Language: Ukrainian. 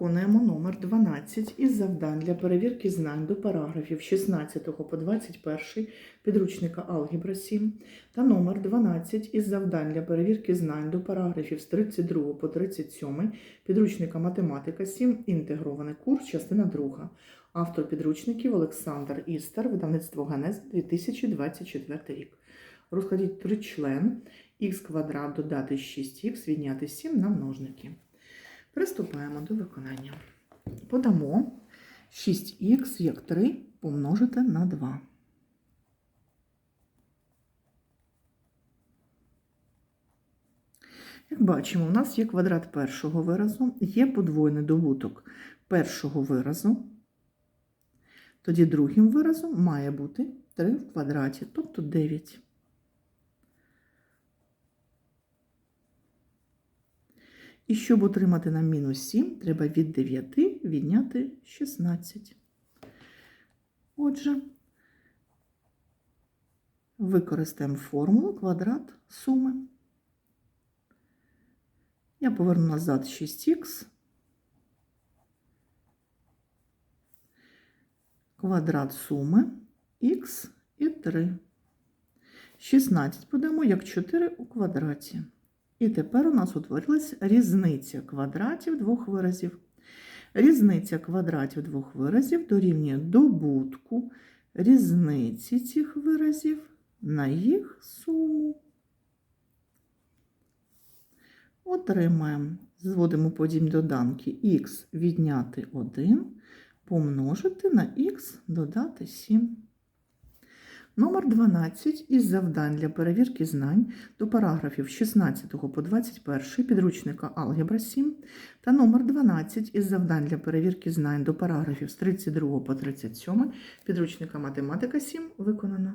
Виконуємо номер 12 із завдань для перевірки знань до параграфів 16 по 21 підручника Алгебра 7 та номер 12 із завдань для перевірки знань до параграфів з 32 по 37 підручника Математика 7, інтегрований курс, частина 2. Автор підручників Олександр Істер, видавництво Генез 2024 рік. Розкладіть тричлен х квадрат додати 6х відняти 7 на множники. Приступаємо до виконання. Подамо 6х як 3 помножити на 2. Як бачимо, у нас є квадрат першого виразу, є подвойний добуток першого виразу. Тоді другим виразом має бути 3 в квадраті, тобто 9. І щоб отримати на мінус 7, треба від 9 відняти 16. Отже, використаємо формулу квадрат суми. Я поверну назад 6х. Квадрат суми х і 3. 16 подамо як 4 у квадраті. І тепер у нас утворилась різниця квадратів двох виразів. Різниця квадратів двох виразів дорівнює добутку різниці цих виразів на їх суму. Отримаємо, зводимо подібні доданки х відняти 1, помножити на х додати 7. Номер 12 із завдань для перевірки знань до параграфів 16 по 21 підручника Алгебра 7 та номер 12 із завдань для перевірки знань до параграфів з 32 по 37 підручника Математика 7 виконано.